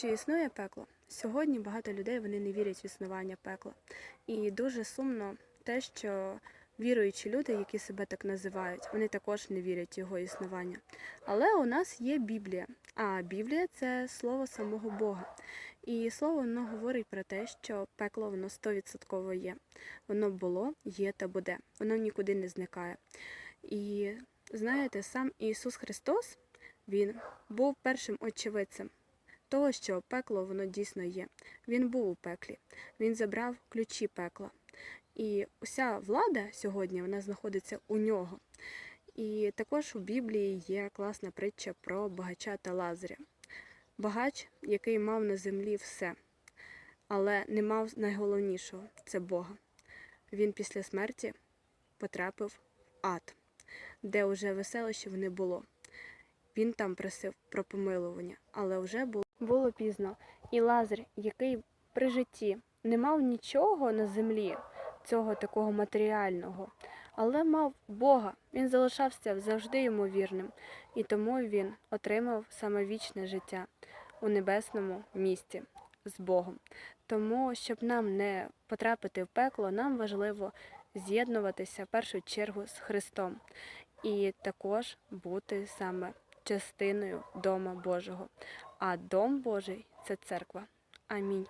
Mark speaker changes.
Speaker 1: Чи існує пекло? Сьогодні багато людей вони не вірять в існування пекла. І дуже сумно те, що віруючі люди, які себе так називають, вони також не вірять в його існування. Але у нас є Біблія, а Біблія це слово самого Бога. І слово воно говорить про те, що пекло воно 100% є. Воно було, є та буде. Воно нікуди не зникає. І знаєте, сам Ісус Христос він був першим очевидцем того, що пекло воно дійсно є. Він був у пеклі, він забрав ключі пекла. І уся влада сьогодні вона знаходиться у нього. І також у Біблії є класна притча про багача та Лазаря. Багач, який мав на землі все, але не мав найголовнішого це Бога. Він після смерті потрапив в ад, де вже веселище не було. Він там просив про помилування, але вже було, було пізно. І Лазар, який при житті не мав нічого на землі, цього такого матеріального, але мав Бога. Він залишався завжди йому вірним, і тому він отримав саме вічне життя у небесному місті з Богом. Тому, щоб нам не потрапити в пекло, нам важливо з'єднуватися в першу чергу з Христом і також бути саме частиною Дома Божого. А Дом Божий це церква. Амінь.